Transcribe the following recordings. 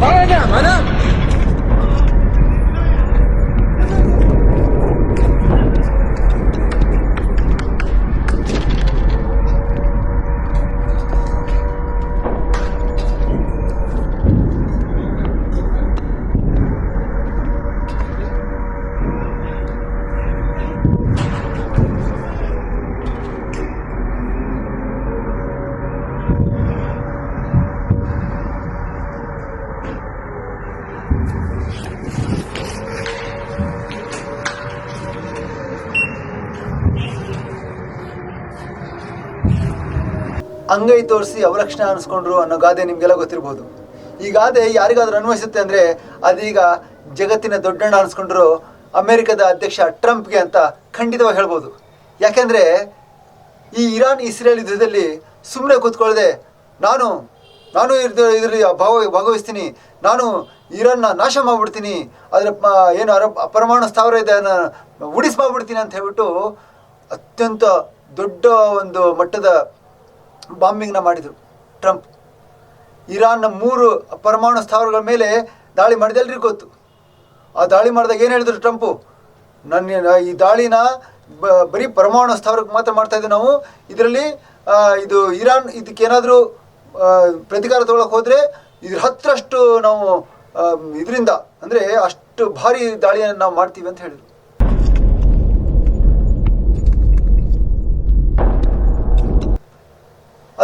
Bana ne? Bana. ಅಂಗೈ ತೋರಿಸಿ ಅವಲಕ್ಷಣ ಅನಿಸ್ಕೊಂಡ್ರು ಅನ್ನೋ ಗಾದೆ ನಿಮಗೆಲ್ಲ ಗೊತ್ತಿರ್ಬೋದು. ಈ ಗಾದೆ ಯಾರಿಗಾದ್ರೂ ಅನ್ವಯಿಸುತ್ತೆ ಅಂದರೆ ಅದೀಗ ಜಗತ್ತಿನ ದೊಡ್ಡಣ್ಣ ಅನಿಸ್ಕೊಂಡ್ರು ಅಮೆರಿಕದ ಅಧ್ಯಕ್ಷ ಟ್ರಂಪ್ಗೆ ಅಂತ ಖಂಡಿತವಾಗಿ ಹೇಳ್ಬೋದು. ಯಾಕೆಂದರೆ ಈ ಇರಾನ್ ಇಸ್ರೇಲ್ ಯುದ್ಧದಲ್ಲಿ ಸುಮ್ಮನೆ ಕೂತ್ಕೊಳ್ಳದೆ ನಾನು ನಾನು ಇದ್ರ ಇದರಲ್ಲಿ ಭಾವ, ಭಾಗವಹಿಸ್ತೀನಿ, ನಾನು ಇರಾನ್ನ ನಾಶ ಮಾಡಿಬಿಡ್ತೀನಿ, ಅದರ ಏನು ಅರ, ಪರಮಾಣು ಸ್ಥಾವರ ಇದೆ ಉಡಿಸ್ ಅಂತ ಹೇಳ್ಬಿಟ್ಟು ಅತ್ಯಂತ ದೊಡ್ಡ ಒಂದು ಮಟ್ಟದ ಬಾಂಬಿಂಗ್ನ ಮಾಡಿದರು ಟ್ರಂಪ್. ಇರಾನ್ನ ಮೂರು ಪರಮಾಣು ಸ್ಥಾವರಗಳ ಮೇಲೆ ದಾಳಿ ಮಾಡಿದೆ ಎಲ್ರಿಗೂ ಗೊತ್ತು. ಆ ದಾಳಿ ಮಾಡಿದಾಗ ಏನು ಹೇಳಿದ್ರು ಟ್ರಂಪು? ನನ್ನ ಈ ದಾಳಿನ ಬರೀ ಪರಮಾಣು ಸ್ಥಾವರಕ್ಕೆ ಮಾತ್ರ ಮಾಡ್ತಾ ಇದ್ದೀವಿ ನಾವು. ಇದರಲ್ಲಿ ಇದು ಇರಾನ್ ಇದಕ್ಕೇನಾದರೂ ಪ್ರತಿಕಾರ ತಗೊಳಕ್ಕೆ ಹೋದರೆ ಇದ್ರ ಹತ್ತರಷ್ಟು ನಾವು ಇದರಿಂದ, ಅಂದರೆ ಅಷ್ಟು ಭಾರಿ ದಾಳಿಯನ್ನು ನಾವು ಮಾಡ್ತೀವಿ ಅಂತ ಹೇಳಿದರು.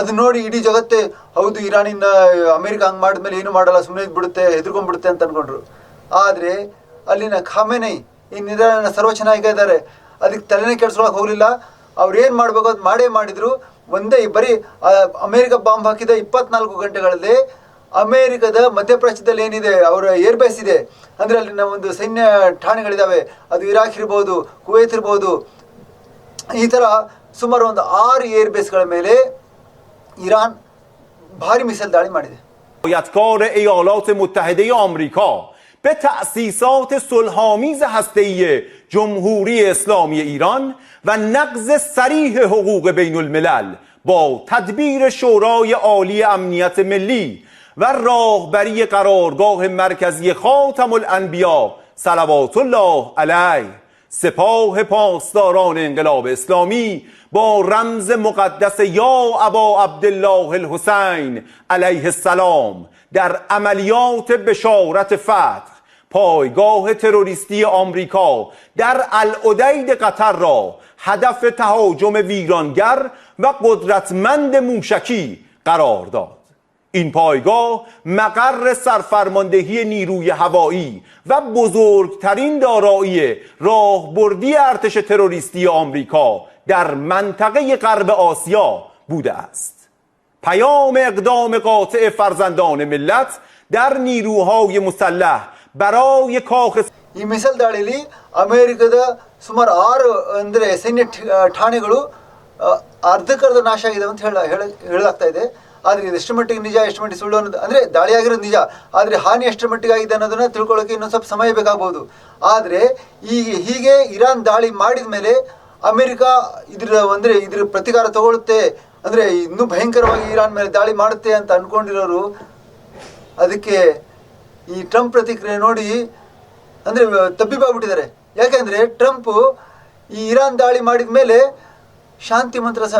ಅದು ನೋಡಿ ಇಡೀ ಜಗತ್ತೇ, ಹೌದು ಇರಾನಿನ ಅಮೆರಿಕ ಹಂಗೆ ಮಾಡಿದ್ಮೇಲೆ ಏನು ಮಾಡಲ್ಲ ಸುಮ್ಮನೆ ಬಿಡುತ್ತೆ ಹೆದರ್ಕೊಂಡ್ಬಿಡುತ್ತೆ ಅಂತ ಅನ್ಕೊಂಡ್ರು. ಆದರೆ, ಅಲ್ಲಿನ ಖಾಮೆನೈ, ಈ ನಿಧಾನ ಸರ್ವೋಚ್ಚ ನಾಯಕ ಇದ್ದಾರೆ. ಅದಕ್ಕೆ ತಲೆನೇ ಕೆಡ್ಸ್ಕೊಳಕ್ಕೆ ಹೋಗಲಿಲ್ಲ. ಅವ್ರು ಏನು ಮಾಡಬೇಕು ಅದು ಮಾಡೇ ಮಾಡಿದರು. ಒಂದೇ ಬರೀ ಅಮೇರಿಕ ಬಾಂಬ್ ಹಾಕಿದ ಇಪ್ಪತ್ನಾಲ್ಕು ಗಂಟೆಗಳಲ್ಲಿ ಅಮೆರಿಕದ ಮಧ್ಯಪ್ರಾಚ್ಯದಲ್ಲಿ ಏನಿದೆ, ಅವರ ಏರ್ ಬೇಸ್ ಇದೆ. ಅಂದರೆ ಅಲ್ಲಿನ ಒಂದು ಸೈನ್ಯ ಠಾಣೆಗಳಿದ್ದಾವೆ ಅದು ಇರಾಕ್ ಇರ್ಬೋದು, ಕುವೈತ್ ಇರ್ಬೋದು. ಈ ಥರ ಸುಮಾರು ಒಂದು ಆರು ಏರ್ ಬೇಸ್ಗಳ ಮೇಲೆ ایران باری مثل داری مارده کار ایالات متحده آمریکا به تأسیسات سلحامیز هستهی جمهوری اسلامی ایران و نقض سریح حقوق بین الملل با تدبیر شورای عالی امنیت ملی و راهبری قرارگاه مرکزی خاتم الانبیا صلوات الله علیه. سپاه پاسداران انقلاب اسلامی با رمز مقدس یا ابا عبدالله الحسین علیه السلام در عملیات بشارت فتح پایگاه تروریستی آمریکا در العدید قطر را هدف تهاجم ویرانگر و قدرتمند موشکی قرار داد. این پایگاه مقر سرفرماندهی نیروی هوایی و بزرگترین دارایی راهبردی ارتش تروریستی آمریکا در منطقه غرب آسیا بوده است پیام اقدام قاطع فرزندان ملت در نیروهای مسلح برای کاخ ಈ ಮಿಸೈಲ್ ದಾಳಿಲಿ ಅಮೆರಿಕದ ಸುಮಾರು ಆರು ಅಂದರೆ ಸೈನ್ಯ ಠ- ಠಾಣೆಗಳು ಆ, ಅರ್ಧಕ್ಕರ್ಧ ನಾಶ ಆಗಿದೆ ಅಂತ ಹೇಳ ಹೇಳ ಹೇಳಲಾಗ್ತಾ ಇದೆ ಆದರೆ ಇದು ಎಷ್ಟು ಮಟ್ಟಿಗೆ ನಿಜ, ಎಷ್ಟು ಮಟ್ಟಿಗೆ ಸುಳ್ಳು ಅನ್ನೋದು ಅಂದರೆ ದಾಳಿ ನಿಜ. ಆದರೆ ಹಾನಿ ಎಷ್ಟು ಮಟ್ಟಿಗೆ ಆಗಿದೆ ಅನ್ನೋದನ್ನ ತಿಳ್ಕೊಳ್ಳೋಕೆ ಇನ್ನೊಂದು ಸ್ವಲ್ಪ ಸಮಯ ಬೇಕಾಗ್ಬೋದು. ಆದರೆ ಈ ಹೀಗೆ ಇರಾನ್ ದಾಳಿ ಮಾಡಿದ ಮೇಲೆ ಅಮೆರಿಕ ಇದ್ರ ಅಂದರೆ ಇದ್ರ ಪ್ರತಿಕಾರ ತಗೊಳುತ್ತೆ ಅಂದರೆ ಇನ್ನೂ ಭಯಂಕರವಾಗಿ ಇರಾನ್ ಮೇಲೆ ದಾಳಿ ಮಾಡುತ್ತೆ ಅಂತ ಅಂದ್ಕೊಂಡಿರೋರು ಅದಕ್ಕೆ ಈ ಟ್ರಂಪ್ ಪ್ರತಿಕ್ರಿಯೆ ನೋಡಿ ಅಂದರೆ ತಬ್ಬಿಬ್ಬಾಗ್ಬಿಟ್ಟಿದ್ದಾರೆ ಯಾಕೆಂದರೆ ಟ್ರಂಪ್ ಈ ಇರಾನ್ ದಾಳಿ ಮಾಡಿದ ಮೇಲೆ ಶಾಂತಿ ಮಂತ್ರ ಸ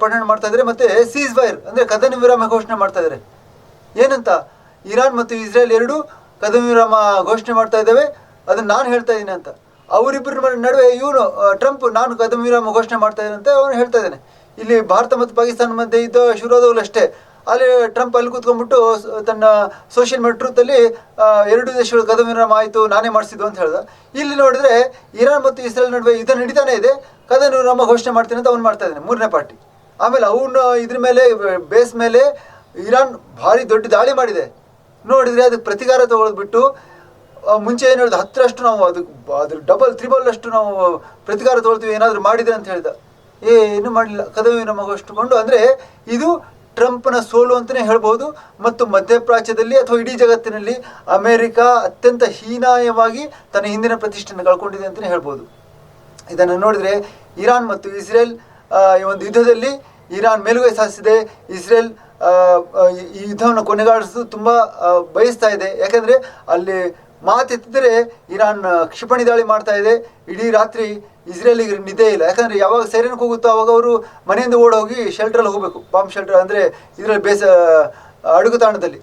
ಪಠಣ ಮಾಡ್ತಾ ಇದ್ದಾರೆ ಮತ್ತೆ ಸೀಸ್ ಫೈರ್ ಅಂದರೆ ಕದನ ವಿರಾಮ ಘೋಷಣೆ ಮಾಡ್ತಾ ಇದ್ದಾರೆ ಏನಂತ? ಇರಾನ್ ಮತ್ತು ಇಸ್ರೇಲ್ ಎರಡು ಕದನ ವಿರಾಮ ಘೋಷಣೆ ಮಾಡ್ತಾ ಇದ್ದಾವೆ ಅದನ್ನು ನಾನು ಹೇಳ್ತಾ ಇದ್ದೀನಿ ಅಂತ. ಅವರಿಬ್ಬರ ನಡುವೆ ಇವನು ಟ್ರಂಪ್ ನಾನು ಕದನ ವಿರಾಮ ಘೋಷಣೆ ಮಾಡ್ತಾ ಇದ್ದೀನಿ ಅಂತ ಅವನು ಹೇಳ್ತಾ ಇದ್ದಾನೆ. ಇಲ್ಲಿ ಭಾರತ ಮತ್ತು ಪಾಕಿಸ್ತಾನ ಮಧ್ಯೆ ಇದ್ದ ಶುರುವಾದವಳು ಅಷ್ಟೇ ಅಲ್ಲಿ ಟ್ರಂಪ್ ಅಲ್ಲಿ ಕೂತ್ಕೊಂಡ್ಬಿಟ್ಟು ತನ್ನ ಸೋಷಿಯಲ್ ಮೀಡಿಯಾ ಟ್ರೂತಲ್ಲಿ ಎರಡು ದೇಶಗಳು ಕದಮ ವಿರಾಮ ಆಯಿತು, ನಾನೇ ಮಾಡಿಸಿದ್ದು ಅಂತ ಹೇಳ್ದ. ಇಲ್ಲಿ ನೋಡಿದ್ರೆ ಇರಾನ್ ಮತ್ತು ಇಸ್ರೇಲ್ ನಡುವೆ ಯುದ್ಧ ನಡೀತಾನೆ ಇದೆ ಕದನ ವಿರಾಮ ಘೋಷಣೆ ಮಾಡ್ತೀನಿ ಅಂತ ಅವ್ನು ಮಾಡ್ತಾ ಇದ್ದಾನೆ, ಮೂರನೇ ಪಾರ್ಟಿ. ಆಮೇಲೆ ಅವನು ಇದ್ರ ಮೇಲೆ, ಬೇಸ್ ಮೇಲೆ ಇರಾನ್ ಭಾರಿ ದೊಡ್ಡ ದಾಳಿ ಮಾಡಿದೆ. ನೋಡಿದ್ರೆ ಅದಕ್ಕೆ ಪ್ರತಿಕಾರ ತಗೊಳ್ಬಿಟ್ಟು ಮುಂಚೆ ಏನು ಹೇಳಿದ, ಹತ್ತರಷ್ಟು ನಾವು ಅದಕ್ಕೆ ಅದ್ರ ಡಬಲ್ ತ್ರಿಬಲ್ ಅಷ್ಟು ನಾವು ಪ್ರತಿಕಾರ ತಗೊಳ್ತೀವಿ, ಏನಾದರೂ ಮಾಡಿದ್ರೆ ಅಂತ ಹೇಳ್ದ. ಏನು ಮಾಡಲಿಲ್ಲ ಕದವಿ ನಮಗಷ್ಟುಕೊಂಡು ಅಂದರೆ ಇದು ಟ್ರಂಪ್ನ ಸೋಲು ಅಂತಲೇ ಹೇಳ್ಬೋದು ಮತ್ತು ಮಧ್ಯಪ್ರಾಚ್ಯದಲ್ಲಿ ಅಥವಾ ಇಡೀ ಜಗತ್ತಿನಲ್ಲಿ ಅಮೆರಿಕ ಅತ್ಯಂತ ಹೀನಾಯವಾಗಿ ತನ್ನ ಹಿಂದಿನ ಪ್ರತಿಷ್ಠೆಯನ್ನು ಕಳ್ಕೊಂಡಿದೆ ಅಂತಲೇ ಹೇಳ್ಬೋದು ಇದನ್ನು ನೋಡಿದರೆ ಇರಾನ್ ಮತ್ತು ಇಸ್ರೇಲ್ ಈ ಒಂದು ಯುದ್ಧದಲ್ಲಿ ಇರಾನ್ ಮೇಲುಗೈ ಸಾಧಿಸಿದೆ. ಇಸ್ರೇಲ್ ಈ ಯುದ್ಧವನ್ನು ಕೊನೆಗಾಣಿಸೋದು ತುಂಬ ಬಯಸ್ತಾ ಇದೆ. ಯಾಕೆಂದರೆ ಅಲ್ಲಿ ಮಾತೆತ್ತಿದ್ರೆ ಇರಾನ್ ಕ್ಷಿಪಣಿ ದಾಳಿ ಮಾಡ್ತಾ ಇದೆ. ಇಡೀ ರಾತ್ರಿ ಇಸ್ರೇಲಿಗೆ ನಿದ್ದೆ ಇಲ್ಲ. ಯಾಕಂದರೆ ಯಾವಾಗ ಸೈರನ್ ಹೋಗುತ್ತೋ ಅವಾಗ ಅವರು ಮನೆಯಿಂದ ಓಡೋಗಿ ಶೆಲ್ಟ್ರಲ್ಲಿ ಹೋಗಬೇಕು. ಬಾಂಬ್ ಶೆಲ್ಟರ್ ಅಂದರೆ ಇದರಲ್ಲಿ ಬೇಸ ಅಡುಗುತಾಣದಲ್ಲಿ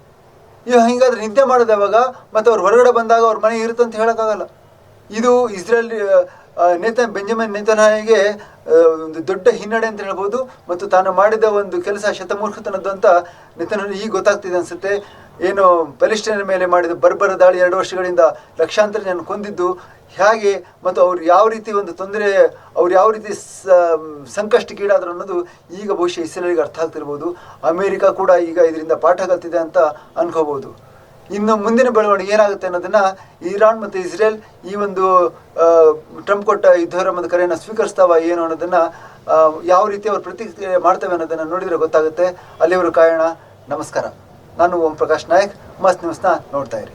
ಈಗ ಹಿಂಗಾದ್ರೆ ನಿದ್ದೆ ಮಾಡೋದು ಯಾವಾಗ? ಮತ್ತು ಅವ್ರು ಹೊರಗಡೆ ಬಂದಾಗ ಅವ್ರ ಮನೆ ಇರುತ್ತೆ ಅಂತ ಹೇಳೋಕ್ಕಾಗಲ್ಲ. ಇದು ಇಸ್ರೇಲ್ ನೇತ ಬೆಂಜಮಿನ್ ನೇತನಾನಿಗೆ ಒಂದು ದೊಡ್ಡ ಹಿನ್ನಡೆ ಅಂತ ಹೇಳ್ಬೋದು. ಮತ್ತು ತಾನು ಮಾಡಿದ ಒಂದು ಕೆಲಸ ಶತಮೂರ್ಖತನದ್ದು ಅಂತ ನೇತನ ಈಗ ಗೊತ್ತಾಗ್ತಿದೆ ಅನ್ಸುತ್ತೆ. ಏನು ಪ್ಯಾಲೆಸ್ಟೈನ್ ಮೇಲೆ ಮಾಡಿದ ಬರ್ಬರ ದಾಳಿ ಎರಡು ವರ್ಷಗಳಿಂದ ಲಕ್ಷಾಂತರ ಜನ ಕೊಂದಿದ್ದು, ಹೇಗೆ ಮತ್ತು ಅವ್ರು ಯಾವ ರೀತಿ ಒಂದು ತೊಂದರೆ, ಅವ್ರು ಯಾವ ರೀತಿ ಸಂಕಷ್ಟಕ್ಕೀಡಾದ್ರು ಅನ್ನೋದು ಈಗ ಬಹುಶಃ ಇಸ್ರೇಲಿಗೆ ಅರ್ಥ ಆಗ್ತಿರ್ಬೋದು. ಅಮೇರಿಕ ಕೂಡ ಈಗ ಇದರಿಂದ ಪಾಠ ಕಲ್ತಿದೆ ಅಂತ ಅನ್ಕೋಬಹುದು ಇನ್ನು ಮುಂದಿನ ಬೆಳವಣಿಗೆ ಏನಾಗುತ್ತೆ ಅನ್ನೋದನ್ನು ಇರಾನ್ ಮತ್ತು ಇಸ್ರೇಲ್ ಈ ಒಂದು ಟ್ರಂಪ್ ಕೊಟ್ಟ ಯುದ್ಧ ವಿರಾಮದ ಕರೆಯನ್ನು ಸ್ವೀಕರಿಸ್ತಾವ ಏನು ಅನ್ನೋದನ್ನು ಯಾವ ರೀತಿ ಅವರು ಪ್ರತಿಕ್ರಿಯೆ ಮಾಡ್ತವೆ ಅನ್ನೋದನ್ನು ನೋಡಿದರೆ ಗೊತ್ತಾಗುತ್ತೆ. ಅಲ್ಲಿವರು ಕಾಯೋಣ. ನಮಸ್ಕಾರ. ನಾನು ಓಂ ಪ್ರಕಾಶ್ ನಾಯಕ್ ಮಸ್ತ್ ನ್ಯೂಸ್ನ ನೋಡ್ತಾ ಇರಿ.